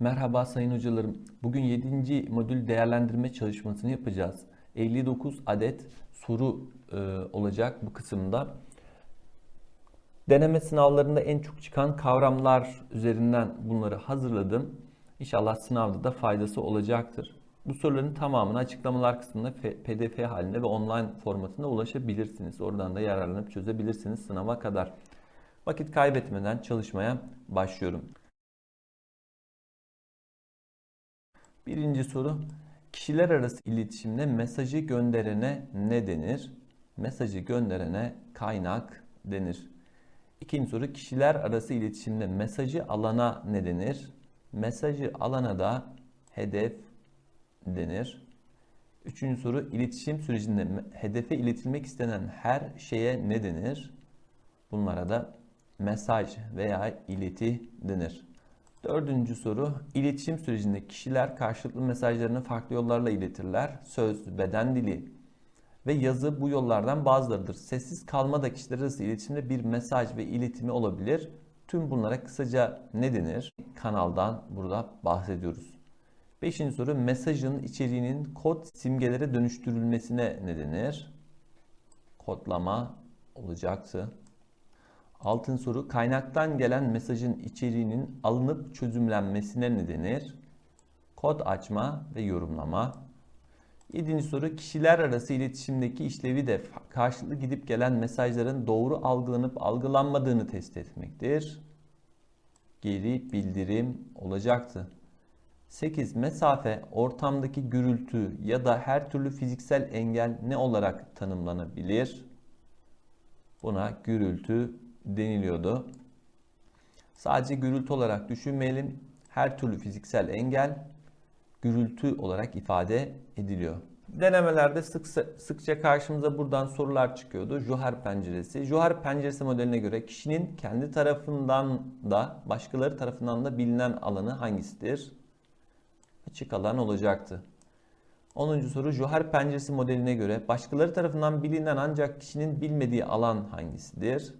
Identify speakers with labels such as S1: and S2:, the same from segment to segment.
S1: Merhaba sayın hocalarım. Bugün 7. modül değerlendirme çalışmasını yapacağız. 59 adet soru e, olacak bu kısımda. Deneme sınavlarında en çok çıkan kavramlar üzerinden bunları hazırladım. İnşallah sınavda da faydası olacaktır. Bu soruların tamamını açıklamalar kısmında PDF halinde ve online formatında ulaşabilirsiniz. Oradan da yararlanıp çözebilirsiniz sınava kadar. Vakit kaybetmeden çalışmaya başlıyorum. Birinci soru. Kişiler arası iletişimde mesajı gönderene ne denir? Mesajı gönderene kaynak denir. İkinci soru. Kişiler arası iletişimde mesajı alana ne denir? Mesajı alana da hedef denir. Üçüncü soru. İletişim sürecinde hedefe iletilmek istenen her şeye ne denir? Bunlara da mesaj veya ileti denir. Dördüncü soru. İletişim sürecinde kişiler karşılıklı mesajlarını farklı yollarla iletirler. Söz, beden dili ve yazı bu yollardan bazılarıdır. Sessiz kalma da kişiler arası iletişimde bir mesaj ve iletimi olabilir. Tüm bunlara kısaca ne denir? Kanaldan burada bahsediyoruz. Beşinci soru. Mesajın içeriğinin kod simgelere dönüştürülmesine ne denir? Kodlama olacaktı. Altın soru kaynaktan gelen mesajın içeriğinin alınıp çözümlenmesine ne denir? Kod açma ve yorumlama. Yedinci soru kişiler arası iletişimdeki işlevi de karşılıklı gidip gelen mesajların doğru algılanıp algılanmadığını test etmektir. Geri bildirim olacaktı. 8. Mesafe, ortamdaki gürültü ya da her türlü fiziksel engel ne olarak tanımlanabilir? Buna gürültü deniliyordu. Sadece gürültü olarak düşünmeyelim. Her türlü fiziksel engel gürültü olarak ifade ediliyor. Denemelerde sık, sıkça karşımıza buradan sorular çıkıyordu. Juhar penceresi. Juhar penceresi modeline göre kişinin kendi tarafından da başkaları tarafından da bilinen alanı hangisidir? Açık alan olacaktı. 10. soru Juhar penceresi modeline göre başkaları tarafından bilinen ancak kişinin bilmediği alan hangisidir?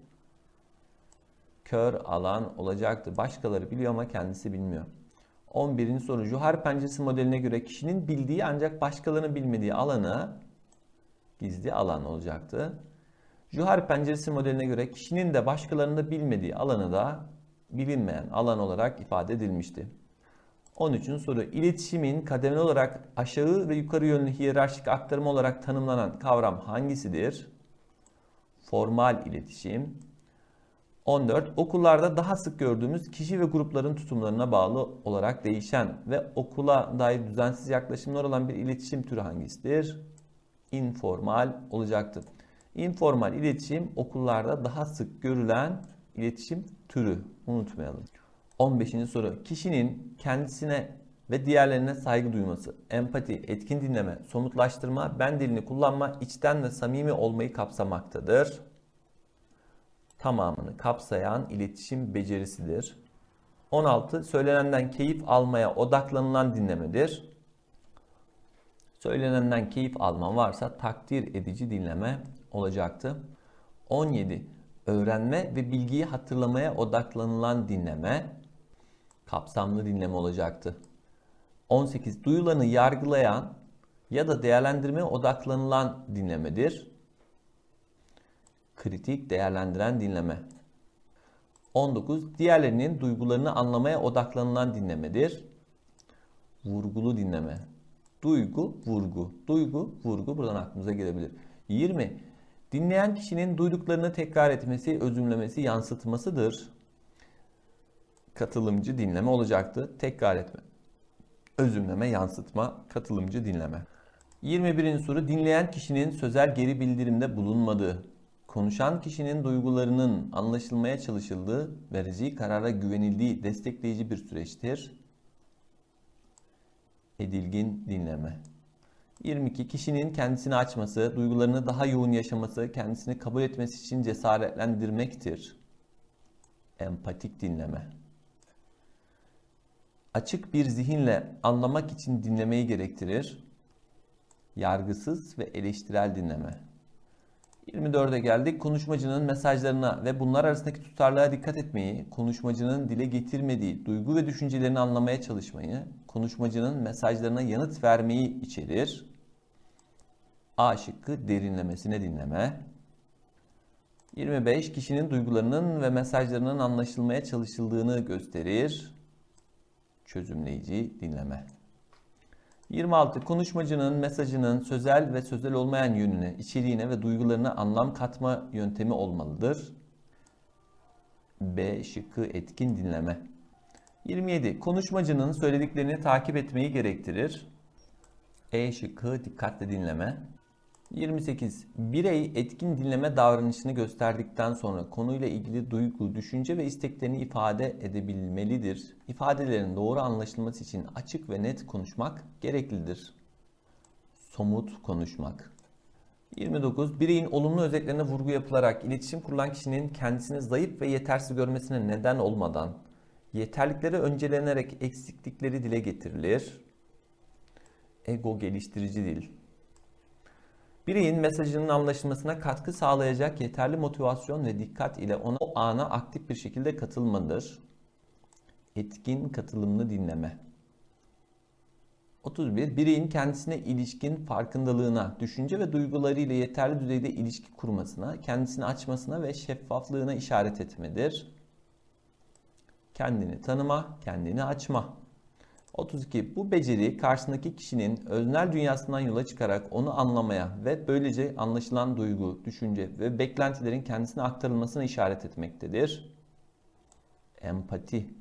S1: Kör alan olacaktır. Başkaları biliyor ama kendisi bilmiyor. 11. soru Juhar penceresi modeline göre kişinin bildiği ancak başkalarının bilmediği alanı gizli alan olacaktı. Juhar penceresi modeline göre kişinin de başkalarının da bilmediği alanı da bilinmeyen alan olarak ifade edilmişti. 13. soru iletişimin kademeli olarak aşağı ve yukarı yönlü hiyerarşik aktarma olarak tanımlanan kavram hangisidir? Formal iletişim, 14. Okullarda daha sık gördüğümüz kişi ve grupların tutumlarına bağlı olarak değişen ve okula dair düzensiz yaklaşımlar olan bir iletişim türü hangisidir? Informal olacaktır. Informal iletişim okullarda daha sık görülen iletişim türü. Unutmayalım. 15. soru. Kişinin kendisine ve diğerlerine saygı duyması, empati, etkin dinleme, somutlaştırma, ben dilini kullanma, içten ve samimi olmayı kapsamaktadır tamamını kapsayan iletişim becerisidir. 16. Söylenenden keyif almaya odaklanılan dinlemedir. Söylenenden keyif alma varsa takdir edici dinleme olacaktı. 17. Öğrenme ve bilgiyi hatırlamaya odaklanılan dinleme kapsamlı dinleme olacaktı. 18. Duyulanı yargılayan ya da değerlendirmeye odaklanılan dinlemedir kritik, değerlendiren dinleme. 19. Diğerlerinin duygularını anlamaya odaklanılan dinlemedir. Vurgulu dinleme. Duygu, vurgu. Duygu, vurgu buradan aklımıza gelebilir. 20. Dinleyen kişinin duyduklarını tekrar etmesi, özümlemesi, yansıtmasıdır. Katılımcı dinleme olacaktı. Tekrar etme. Özümleme, yansıtma, katılımcı dinleme. 21. soru dinleyen kişinin sözel geri bildirimde bulunmadığı konuşan kişinin duygularının anlaşılmaya çalışıldığı, vereceği karara güvenildiği destekleyici bir süreçtir. Edilgin dinleme. 22. Kişinin kendisini açması, duygularını daha yoğun yaşaması, kendisini kabul etmesi için cesaretlendirmektir. Empatik dinleme. Açık bir zihinle anlamak için dinlemeyi gerektirir. Yargısız ve eleştirel dinleme. 24'e geldik. Konuşmacının mesajlarına ve bunlar arasındaki tutarlığa dikkat etmeyi, konuşmacının dile getirmediği duygu ve düşüncelerini anlamaya çalışmayı, konuşmacının mesajlarına yanıt vermeyi içerir. A şıkkı derinlemesine dinleme. 25 kişinin duygularının ve mesajlarının anlaşılmaya çalışıldığını gösterir. Çözümleyici dinleme. 26. Konuşmacının mesajının sözel ve sözel olmayan yönüne, içeriğine ve duygularına anlam katma yöntemi olmalıdır. B şıkkı etkin dinleme. 27. Konuşmacının söylediklerini takip etmeyi gerektirir. E şıkkı dikkatli dinleme. 28. Birey etkin dinleme davranışını gösterdikten sonra konuyla ilgili duygu, düşünce ve isteklerini ifade edebilmelidir. İfadelerin doğru anlaşılması için açık ve net konuşmak gereklidir. Somut konuşmak. 29. Bireyin olumlu özetlerine vurgu yapılarak iletişim kurulan kişinin kendisini zayıf ve yetersiz görmesine neden olmadan yeterlikleri öncelenerek eksiklikleri dile getirilir. Ego geliştirici dil. Bireyin mesajının anlaşılmasına katkı sağlayacak yeterli motivasyon ve dikkat ile ona o ana aktif bir şekilde katılmadır. Etkin katılımlı dinleme. 31. Bireyin kendisine ilişkin farkındalığına, düşünce ve duygularıyla yeterli düzeyde ilişki kurmasına, kendisini açmasına ve şeffaflığına işaret etmedir. Kendini tanıma, kendini açma. 32. Bu beceri karşısındaki kişinin öznel dünyasından yola çıkarak onu anlamaya ve böylece anlaşılan duygu, düşünce ve beklentilerin kendisine aktarılmasına işaret etmektedir. Empati.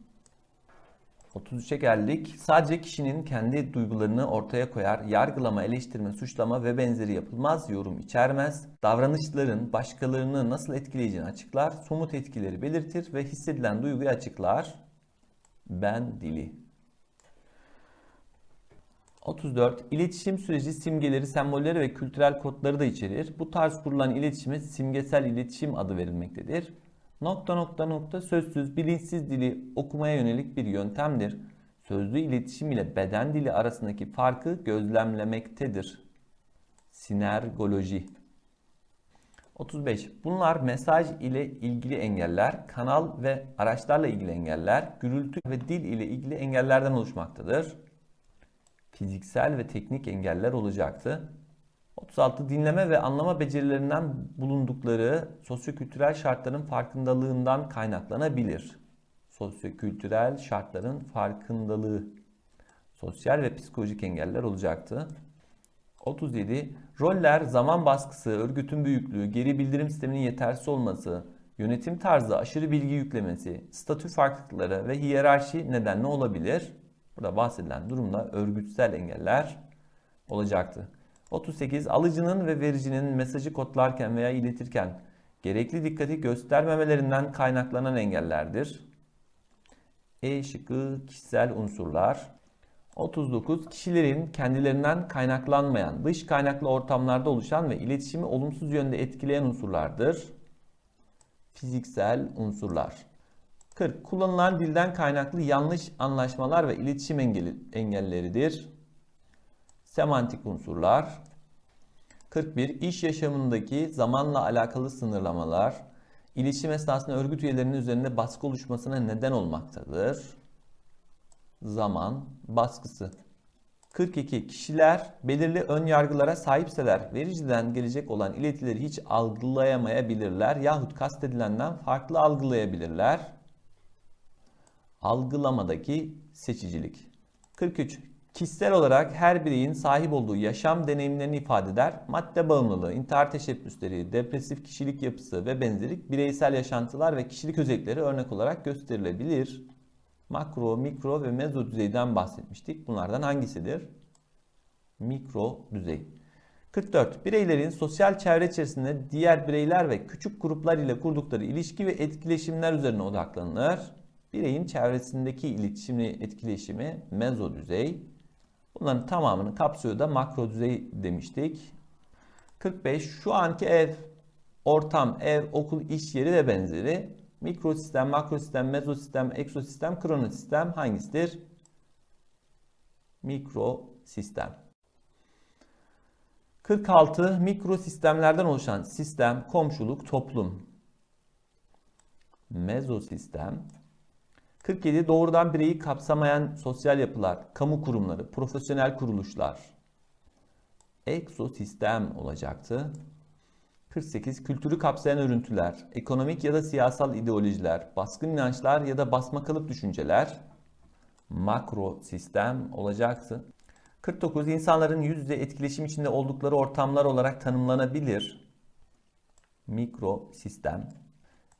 S1: 33'e geldik. Sadece kişinin kendi duygularını ortaya koyar, yargılama, eleştirme, suçlama ve benzeri yapılmaz, yorum içermez. Davranışların başkalarını nasıl etkileyeceğini açıklar, somut etkileri belirtir ve hissedilen duyguyu açıklar. Ben dili. 34. İletişim süreci simgeleri, sembolleri ve kültürel kodları da içerir. Bu tarz kurulan iletişime simgesel iletişim adı verilmektedir. Nokta nokta nokta sözsüz, bilinçsiz dili okumaya yönelik bir yöntemdir. Sözlü iletişim ile beden dili arasındaki farkı gözlemlemektedir. Sinergoloji 35. Bunlar mesaj ile ilgili engeller, kanal ve araçlarla ilgili engeller, gürültü ve dil ile ilgili engellerden oluşmaktadır fiziksel ve teknik engeller olacaktı. 36 dinleme ve anlama becerilerinden bulundukları sosyokültürel şartların farkındalığından kaynaklanabilir. Sosyokültürel şartların farkındalığı sosyal ve psikolojik engeller olacaktı. 37 roller, zaman baskısı, örgütün büyüklüğü, geri bildirim sisteminin yetersiz olması, yönetim tarzı, aşırı bilgi yüklemesi, statü farklılıkları ve hiyerarşi nedenle olabilir. Burada bahsedilen durumda örgütsel engeller olacaktı. 38. Alıcının ve vericinin mesajı kodlarken veya iletirken gerekli dikkati göstermemelerinden kaynaklanan engellerdir. E şıkkı kişisel unsurlar. 39. Kişilerin kendilerinden kaynaklanmayan, dış kaynaklı ortamlarda oluşan ve iletişimi olumsuz yönde etkileyen unsurlardır. Fiziksel unsurlar. 40. Kullanılan dilden kaynaklı yanlış anlaşmalar ve iletişim engeli, engelleridir. Semantik unsurlar. 41. İş yaşamındaki zamanla alakalı sınırlamalar, iletişim esnasında örgüt üyelerinin üzerinde baskı oluşmasına neden olmaktadır. Zaman baskısı. 42. Kişiler belirli ön yargılara sahipseler vericiden gelecek olan iletileri hiç algılayamayabilirler yahut kastedilenden farklı algılayabilirler. Algılamadaki seçicilik. 43. Kişisel olarak her bireyin sahip olduğu yaşam deneyimlerini ifade eder. Madde bağımlılığı, intihar teşebbüsleri, depresif kişilik yapısı ve benzerik bireysel yaşantılar ve kişilik özellikleri örnek olarak gösterilebilir. Makro, mikro ve mezo düzeyden bahsetmiştik. Bunlardan hangisidir? Mikro düzey. 44. Bireylerin sosyal çevre içerisinde diğer bireyler ve küçük gruplar ile kurdukları ilişki ve etkileşimler üzerine odaklanılır. Bireyin çevresindeki iletişimi, etkileşimi mezo düzey. Bunların tamamını kapsıyor da makro düzey demiştik. 45 şu anki ev, ortam, ev, okul, iş yeri ve benzeri. Mikrosistem, makrosistem, mezosistem, eksosistem, kronosistem hangisidir? Mikrosistem. 46 mikro sistemlerden oluşan sistem, komşuluk, toplum. Mezosistem. 47 doğrudan bireyi kapsamayan sosyal yapılar, kamu kurumları, profesyonel kuruluşlar. Eksosistem olacaktı. 48 kültürü kapsayan örüntüler, ekonomik ya da siyasal ideolojiler, baskın inançlar ya da basmakalıp düşünceler. Makro sistem olacaktı. 49 insanların yüz yüze etkileşim içinde oldukları ortamlar olarak tanımlanabilir. Mikro sistem.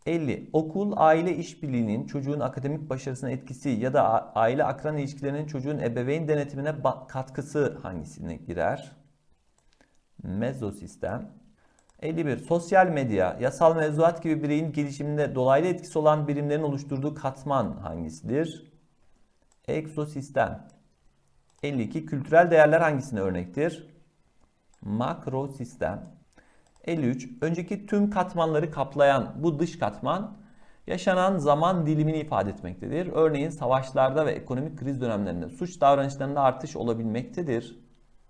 S1: 50. Okul, aile işbirliğinin çocuğun akademik başarısına etkisi ya da aile akran ilişkilerinin çocuğun ebeveyn denetimine katkısı hangisine girer? Mezosistem. 51. Sosyal medya, yasal mevzuat gibi bireyin gelişiminde dolaylı etkisi olan birimlerin oluşturduğu katman hangisidir? Eksosistem. 52. Kültürel değerler hangisine örnektir? Makro sistem. 53. Önceki tüm katmanları kaplayan bu dış katman yaşanan zaman dilimini ifade etmektedir. Örneğin savaşlarda ve ekonomik kriz dönemlerinde suç davranışlarında artış olabilmektedir.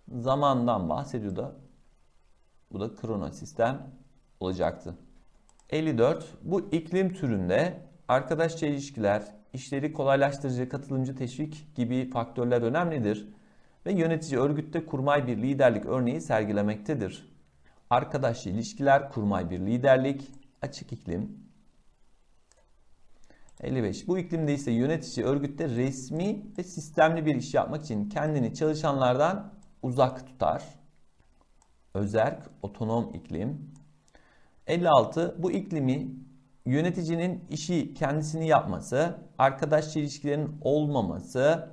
S1: Zamandan bahsediyor da bu da krono sistem olacaktı. 54. Bu iklim türünde arkadaşça ilişkiler, işleri kolaylaştırıcı katılımcı teşvik gibi faktörler önemlidir ve yönetici örgütte kurmay bir liderlik örneği sergilemektedir. Arkadaşça ilişkiler, kurmay bir liderlik, açık iklim. 55. Bu iklimde ise yönetici örgütte resmi ve sistemli bir iş yapmak için kendini çalışanlardan uzak tutar. Özerk, otonom iklim. 56. Bu iklimi yöneticinin işi kendisini yapması, arkadaşça ilişkilerin olmaması,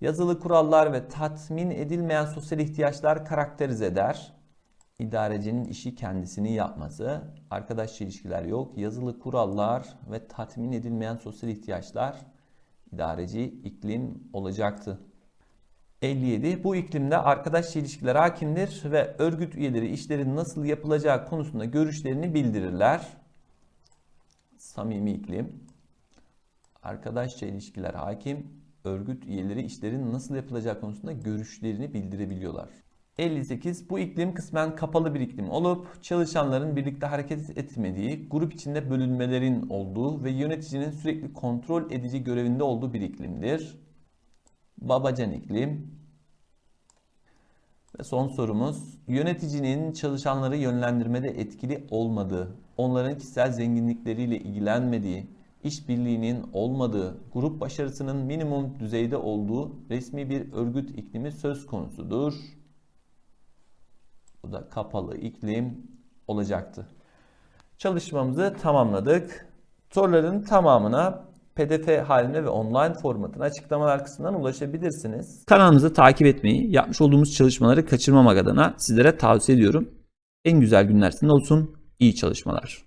S1: yazılı kurallar ve tatmin edilmeyen sosyal ihtiyaçlar karakterize eder. İdarecinin işi kendisini yapması, arkadaşça ilişkiler yok, yazılı kurallar ve tatmin edilmeyen sosyal ihtiyaçlar idareci iklim olacaktı. 57. Bu iklimde arkadaşça ilişkiler hakimdir ve örgüt üyeleri işlerin nasıl yapılacağı konusunda görüşlerini bildirirler. Samimi iklim. Arkadaşça ilişkiler hakim, örgüt üyeleri işlerin nasıl yapılacağı konusunda görüşlerini bildirebiliyorlar. 58. Bu iklim kısmen kapalı bir iklim olup çalışanların birlikte hareket etmediği, grup içinde bölünmelerin olduğu ve yöneticinin sürekli kontrol edici görevinde olduğu bir iklimdir. Babacan iklim. Ve son sorumuz, yöneticinin çalışanları yönlendirmede etkili olmadığı, onların kişisel zenginlikleriyle ilgilenmediği, işbirliğinin olmadığı, grup başarısının minimum düzeyde olduğu resmi bir örgüt iklimi söz konusudur. Bu da kapalı iklim olacaktı. Çalışmamızı tamamladık. Soruların tamamına PDF halinde ve online formatına açıklamalar kısmından ulaşabilirsiniz. Kanalımızı takip etmeyi, yapmış olduğumuz çalışmaları kaçırmamak adına sizlere tavsiye ediyorum. En güzel günler sizin olsun. İyi çalışmalar.